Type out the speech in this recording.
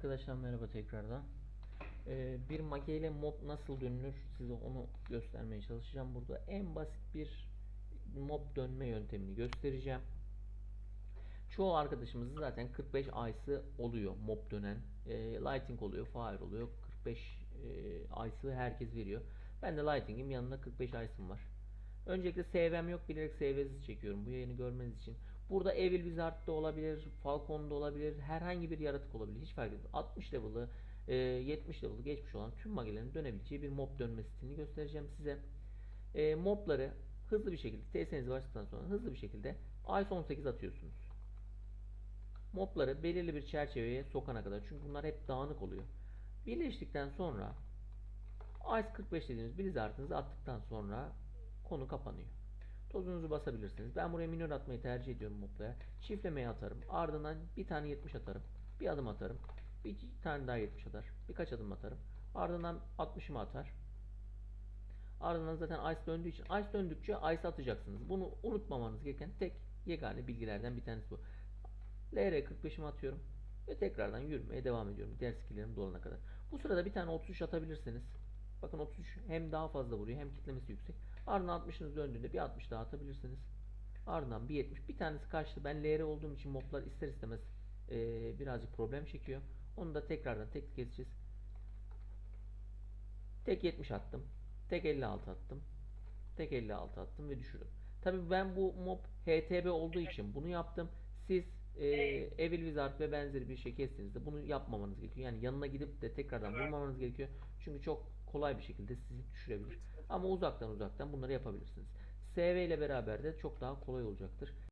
Arkadaşlar merhaba tekrardan. Ee, bir mage ile mob nasıl dönülür size onu göstermeye çalışacağım. Burada en basit bir mob dönme yöntemini göstereceğim. Çoğu arkadaşımızın zaten 45 aysı oluyor mob dönen. Ee, lighting oluyor, fire oluyor. 45 e, herkes veriyor. Ben de lighting'im yanında 45 aysım var. Öncelikle SV'm yok bilerek SV'siz çekiyorum bu yayını görmeniz için. Burada Evil Wizard da olabilir, Falcon da olabilir, herhangi bir yaratık olabilir. Hiç fark etmez. 60 level'ı, e, 70 level'ı geçmiş olan tüm magelerin dönebileceği bir mob dönme stilini göstereceğim size. E, mobları hızlı bir şekilde, TS'nizi başladıktan sonra hızlı bir şekilde Ice 18 atıyorsunuz. Mobları belirli bir çerçeveye sokana kadar. Çünkü bunlar hep dağınık oluyor. Birleştikten sonra Ice 45 dediğimiz Blizzard'ınızı attıktan sonra konu kapanıyor. Tozunuzu basabilirsiniz. Ben buraya minör atmayı tercih ediyorum moblaya. Çiftlemeye atarım. Ardından bir tane 70 atarım. Bir adım atarım. Bir tane daha 70 atar. Birkaç adım atarım. Ardından 60'ımı atar. Ardından zaten ice döndüğü için ice döndükçe ice atacaksınız. Bunu unutmamanız gereken tek yegane bilgilerden bir tanesi bu. LR 45'imi atıyorum ve tekrardan yürümeye devam ediyorum. Diğer skill'lerim dolana kadar. Bu sırada bir tane 33 atabilirsiniz. Bakın 33 hem daha fazla vuruyor hem kitlemesi yüksek. Ardından 60'ınız döndüğünde bir 60 daha atabilirsiniz. Ardından bir 70. Bir tanesi kaçtı. Ben LR olduğum için moblar ister istemez eee, birazcık problem çekiyor. Onu da tekrardan tek keseceğiz. Tek 70 attım. Tek 56 attım. Tek 56 attım ve düşürdüm. Tabii ben bu mob HTB olduğu için bunu yaptım. Siz e, Evil Wizard ve benzeri bir şey kestiğinizde bunu yapmamanız gerekiyor. Yani yanına gidip de tekrardan vurmamanız gerekiyor. Çünkü çok kolay bir şekilde sizi düşürebilir. Ama uzaktan uzaktan bunları yapabilirsiniz. SV ile beraber de çok daha kolay olacaktır.